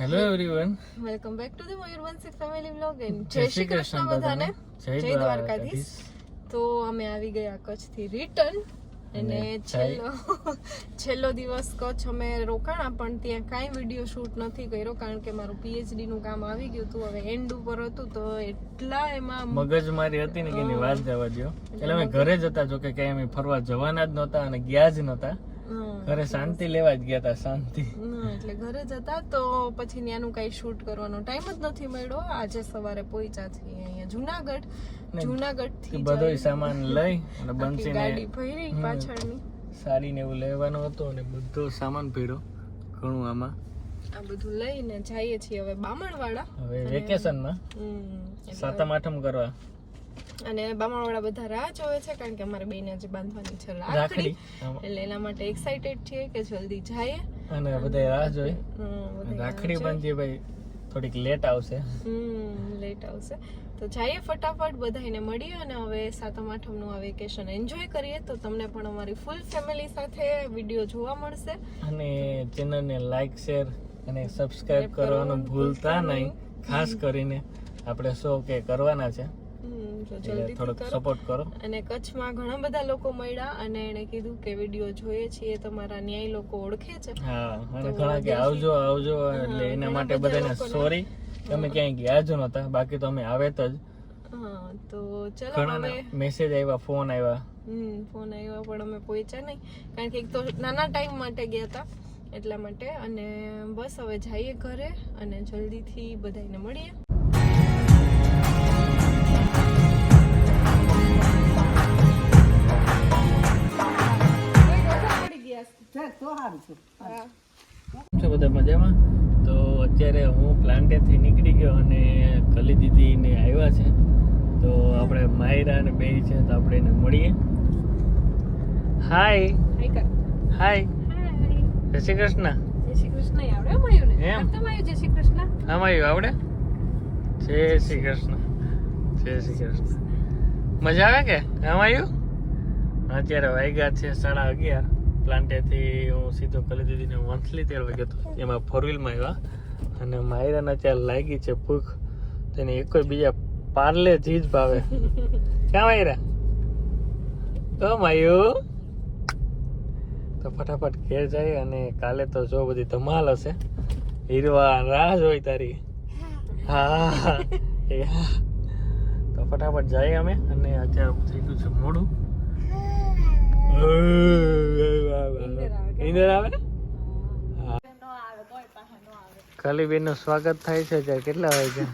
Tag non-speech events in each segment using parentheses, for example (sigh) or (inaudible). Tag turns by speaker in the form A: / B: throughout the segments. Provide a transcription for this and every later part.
A: Hello everyone
B: welcome back to the Mayurvanshi family vlog and Jai Shri Krishna બધાને. જય દ્વારકાધીશ. તો અમે આવી ગયા કચ્છથી રિટર્ન અને છેલ્લો (laughs) છેલ્લો દિવસ કચ્છ અમે રોકાણા પણ ત્યાં કાંઈ વીડિયો શૂટ નથી કર્યો કારણ કે મારું પીએચડી નું કામ આવી ગયું હતું. હવે એન્ડ ઉપર હતું તો એટલા એમાં
A: મગજ મારી હતી ને કે એની વાત જવા દો એટલે અમે ઘરે જ હતા જો કે કઈ અમે ફરવા જવાના જ નહોતા અને ગયા જ નહોતા. ઘરે શાંતિ લેવા જ ગયા હતા શાંતિ.
B: એટલે ઘરે જ હતા તો પછી ત્યાંનું કાંઈ શૂટ કરવાનો ટાઈમ જ નથી મળ્યો. આજે સવારે પહોંચ્યા છીએ અહીંયા જુનાગઢ. જુનાગઢથી
A: બધો સામાન લઈ અને
B: ગાડી ભરી. પાછળની.
A: સારી ને એવું લેવાનો હતો અને બધો સામાન પીડ્યો ઘણું આમાં.
B: આ બધું લઈને જઈએ છીએ હવે બામણવાડા.
A: હવે વેકેશનમાં?
B: હમ,
A: સાતમ આઠમ કરવા.
B: અને બામણવાળા બધા રાહ જોવે છે કારણ કે અમારે બેને હજી બાંધવાની છે
A: રાખડી
B: એટલે એના માટે એક્સાઇટેડ છીએ કે જલ્દી જઈએ.
A: અને બધા રાહ જોઈ. રાખડી બાંધીએ ભાઈ થોડીક લેટ આવશે.
B: હમ લેટ આવશે. તો જઈએ ફટાફટ બધાને મળીએ અને હવે સાતમ આઠમનું આ વેકેશન એન્જોય કરીએ તો તમને પણ અમારી ફૂલ ફેમિલી સાથે વીડિયો જોવા મળશે.
A: અને ચેનલને લાઈક શેર અને સબસ્ક્રાઇબ કરવાનું ભૂલતા નહીં. ખાસ કરીને આપણે શો કે કરવાના છે?
B: હમ, તો જલ્દી
A: સપોર્ટ કરો.
B: અને કચ્છમાં ઘણા બધા લોકો મળ્યા અને એણે કીધું કે વીડિયો જોઈએ છીએ તમારા ન્યાય લોકો ઓળખે છે.
A: હા અને ઘણા કે આવજો આવજો એટલે એના માટે બધાને સોરી તમે ક્યાંય ગયા જ નહોતા બાકી તો અમે આવે જ.
B: હા તો ચલો હવે
A: મેસેજ આવ્યા ફોન આવ્યા.
B: હમ ફોન આવ્યા પણ અમે પહોંચ્યા નહીં. કારણ કે એક તો નાના ટાઈમ માટે ગયા હતા એટલા માટે. અને બસ હવે જઈએ ઘરે અને જલ્દીથી બધાને મળીએ.
A: છો બધા મજામાં? તો અત્યારે હું પ્લાન્ટેથી નીકળી ગયો અને કલી દીદીને આવ્યા છે. તો આપણે માયરા અને બે છે તો આપણે એને મળીએ. હાય
B: હાય કર.
A: હાય
B: હાય
A: જય શ્રી કૃષ્ણ.
B: જય શ્રી કૃષ્ણ આવડે મયુને
A: એમ?
B: જય શ્રી કૃષ્ણ?
A: આમ આવડે? જય શ્રી કૃષ્ણ. જય શ્રી કૃષ્ણ. મજા આવે કે? આમ આવ્યું અત્યારે વાગ્યા છે સાડા અગિયાર. પ્લાન્ટેથી હું સીધો કરી દીધી ને વંથલી તેડવા ગયો હતો એમાં ફોર વ્હીલમાં આવ્યા. અને માયરાને અત્યારે લાગી છે ભૂખ. તેને એક બીજા પાર્લે ચીજ ભાવે. ક્યાં માયરા? તો માયુ. તો ફટાફટ ઘેર જાય અને કાલે તો જો બધી ધમાલ હશે. હીરવા રાહ જોઈ તારી. હા. તો ફટાફટ જઈએ અમે અને અત્યારે થઈ ગયું છે મોડું. (laughs) નીંદર આવે હા. નું સ્વાગત થાય છે ત્યારે કેટલા વાગે?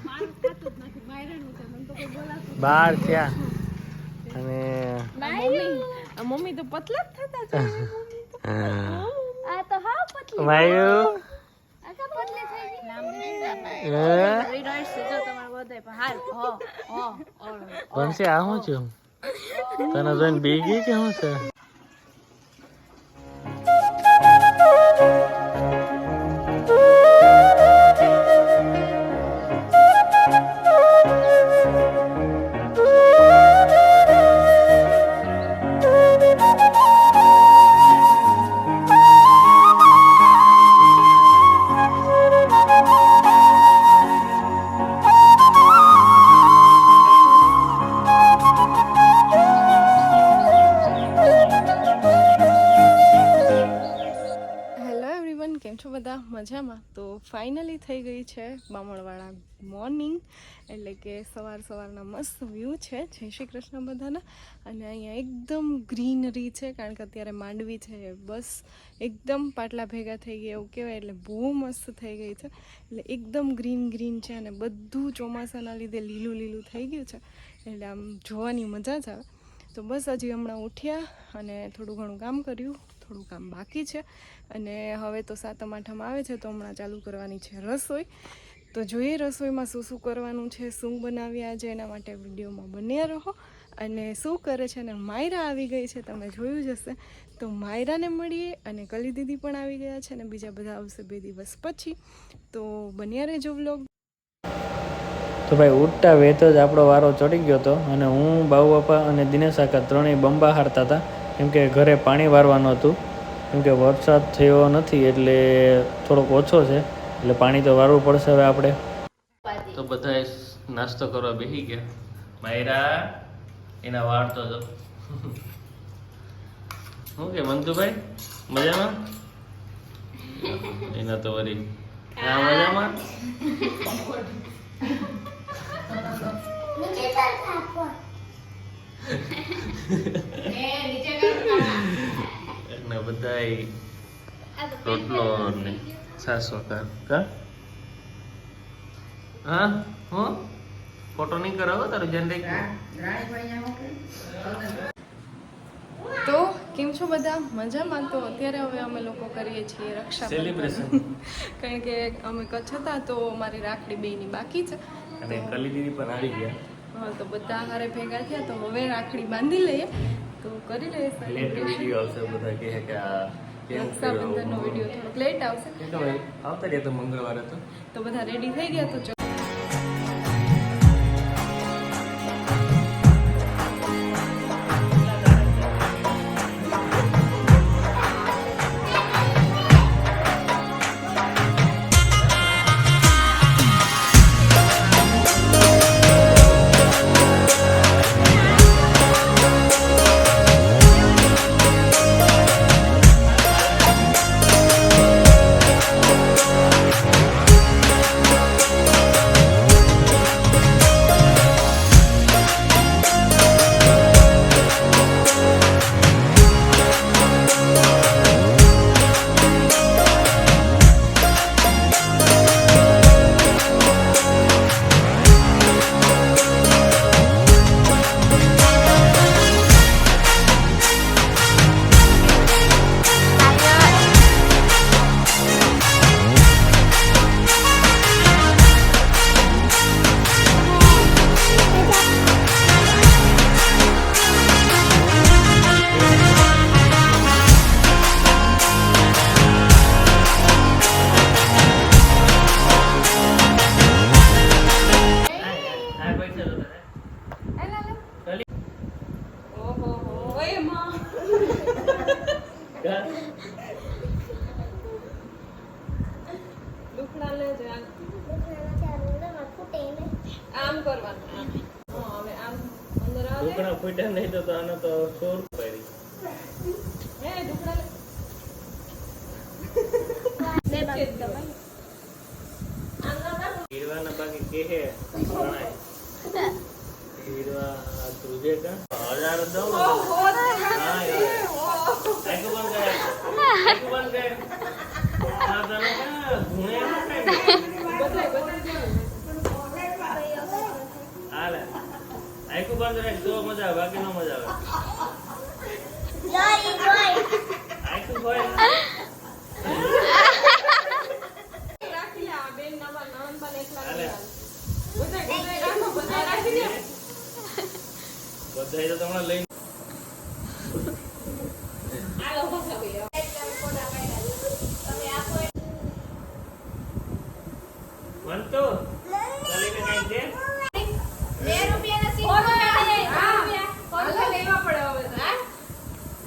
A: બાર થયા. અને
B: મમ્મી તો પતલા જ થતા
C: આ તો હા પતલી.
A: માયુ
C: આ તો થઈ ગઈ.
A: હે?
C: રીડર્સ છે. જો તમારે બધાય પણ હાલ હો હો ઓળ
A: બનશે આ શું છું? તને જોઈને બીગી કે શું છે?
B: મજામાં? તો ફાઇનલી થઈ ગઈ છે બામણવાળા મોર્નિંગ એટલે કે સવાર સવારના મસ્ત વ્યૂ છે. જય શ્રી કૃષ્ણ બધાના. અને અહીંયા એકદમ ગ્રીનરી છે, કારણ કે અત્યારે માંડવી છે. બસ એકદમ પાટલા ભેગા થઈ ગયા એવું કહેવાય, એટલે બહુ મસ્ત થઈ ગઈ છે. એટલે એકદમ ગ્રીન ગ્રીન છે અને બધું ચોમાસાના લીધે લીલું લીલું થઈ ગયું છે. એટલે આમ જોવાની મજા જ આવે. તો બસ હજી હમણાં ઉઠ્યા અને થોડું ઘણું કામ કર્યું. થોડું કામ બાકી છે. અને હવે તો સાતમ, આઠમ આવે છે તો હમણાં ચાલુ કરવાની છે રસોઈ. તો જોઈએ રસોઈમાં શું શું કરવાનું છે, શું બનાવ્યા આજે, એના માટે વિડીયોમાં બન્યા રહો. અને શું કરે છે અને માયરા આવી ગઈ છે, તમે જોયું જ હશે. તો માયરાને મળીએ અને કલી દીદી પણ આવી ગયા છે અને બીજા બધા આવશે બે દિવસ પછી. તો બન્યા રહેજો બ્લોગ
A: તો ભાઈ ઉઠતા વહેતો જ આપણો વારો ચડી ગયો હતો અને હું બાબુ બાપા અને દિનેશ આકા ત્રણેય બંબા હારતા હતા. કેમ કે ઘરે પાણી વારવાનું હતું. કેમ કે વરસાદ થયો નથી એટલે થોડોક ઓછો છે. એટલે પાણી તો વારવું પડશે હવે આપણે. તો બધાએ નાસ્તો કરવા બેસી ગયા. માયરા એના વાળ તો જો. શું કે મંતુભાઈ મજામાં? એના તો વરી હા મજામાં? અને બધાય રોટલો ને છાસ કા? હા? હું? ફોટો નહીં કરાવો તારું જનરેટ
B: તો કેમ છો બધા? મજામાં? તો અત્યારે હવે અમે લોકો કરીએ છીએ રક્ષા
A: સેલિબ્રેશન (laughs)
B: કારણ કે અમે કચ્છ હતા તો મારી રાખડી બેની બાકી છે.
A: અને કલી દીદી પણ આવી ગયા.
B: તો બધા હારે ભેગા થયા તો હવે રાખડી બાંધી લઈએ. તો કરી લઈએ
A: વીડિયો આવશે બધા કહે કે
B: રક્ષાબંધનનો વીડિયો થોડોક લેટ આવશે.
A: આવતા રહ્યા તો મંગળવારે તો?
B: તો બધા રેડી થઈ ગયા તો
A: ઢોકળા ફૂટ્યા નહીં તો તો આનો તો સો રૂપિયા બાકી કે હજાર દઉં. હા. બંધ કર. બંધ. આ તને કા? હાલે. આંખો બંધ રાખ તો મજા આવે બાકી નો મજા આવે. આંખો.
B: રાખી લે તમને બેન નવા નણંદ બને એકલા
A: હાલે.
B: બધાય બધાય રાખો બધાય રાખી દે
A: બધાય તો તમને લઈને
B: હાલો પાછા ભાઈ
A: મનતો ચાલીને કાંઈ દે
B: હાલો લેવા પડે હવે તો હા?
A: આય બાદરું થઈ ગયું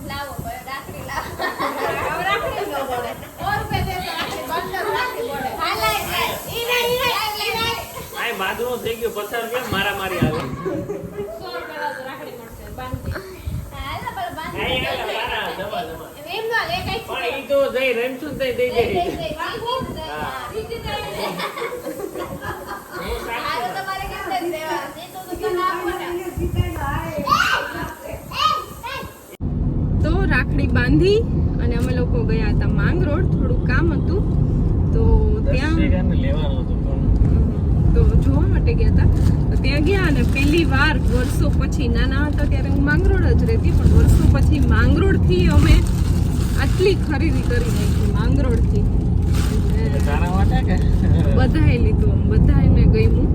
A: પથ્થર કેમ મારા મારી આવે
B: સો રૂપિયા તો રાખડી મળશે બાંધતી
A: આય હાલે, મારા જમા જમા પણ ઈ તો જઈ રમશું ને તઈ દઈ મારા મારી આવે.
B: તો રાખડી બાંધી અને અમે લોકો ગયા હતા માંગરોળ થોડું કામ હતું તો ત્યાં
A: લેવાનું હતું પણ
B: તો જોવા માટે ગયા હતા તો ત્યાં ગયા અને પહેલી વાર વર્ષો પછી નાના હતા ત્યારે હું માંગરોળ જ રહેતી પણ વર્ષો પછી માંગરોળથી અમે આટલી ખરીદી કરી નાખી માંગરોળથી. બધાએ લીધું આમ
A: મેં
B: ગયું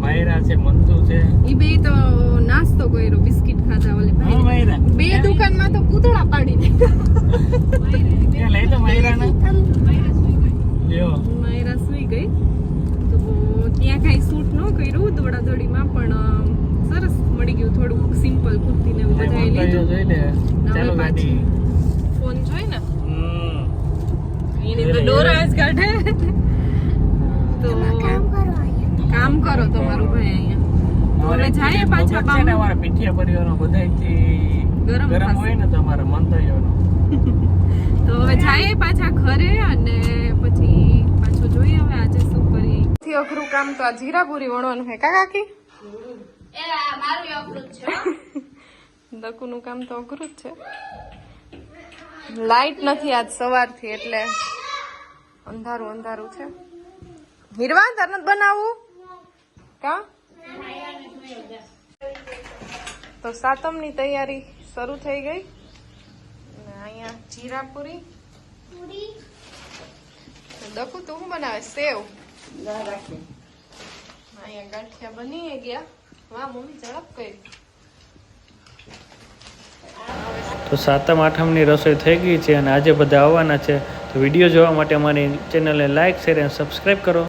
A: માયરા છે મંતુ છે.
B: ઈ બે તો નાસ્તો કર્યો બિસ્કિટ ખાધા ઓલે ભાઈ. બે દુકાનમાં તો પૂતળા પાડી દીધા
A: ત્યાં લઈ તો માયરા ને લ્યો
B: માયરા સુઈ ગઈ તો ત્યાં કાંઈ શૂટ ન કર્યું દોડા દોડીમાં પણ અ, સરસ મળી ગયું થોડું સિમ્પલ કુર્તી ને એવું બધાએ લીધું
A: જોઈ લે ચાલો
B: પાછી.
A: ગાડી
B: ફોન જોઈ ને
A: હમ
B: એની કાઢે તો કામ કરો તમારું ભાઈ અહીંયા. હવે જાય પાછા બામ
A: અમારા પીઠિયા પરિવારનો બધાયથી
B: ગરમ
A: ગરમ. હોય ને તો અમારા મંતવ્યોનો. (laughs)
B: તો હવે જાય પાછા ઘરે અને પછી પાછું જોઈએ હવે આજે શું કરીએ. થી અઘરું કામ તો આ જીરાપુરી વણવાનું છે. કા કાકી?
C: એ મારું અઘરું છે. (laughs)
B: દકુનું કામ તો અઘરું જ છે. લાઈટ નથી આજ સવારથી એટલે અંધારું અંધારું છે. હીરવા તાર નથી બનાવવું કા? તો સાતમની તૈયારી શરૂ થઈ ગઈ. અહીંયા જીરાપુરી દખું તું શું બનાવે? સેવ. અહીંયા ગાંઠિયા બની ગયા. વાહ, મમ્મી, ઝડપ કરી.
A: તો સાતમ, આઠમની રસોઈ થઈ ગઈ છે અને આજે બધા આવવાના છે. તો વીડિયો જોવા માટે અમારી ચેનલને લાઇક શેર અને સબસ્ક્રાઈબ કરો.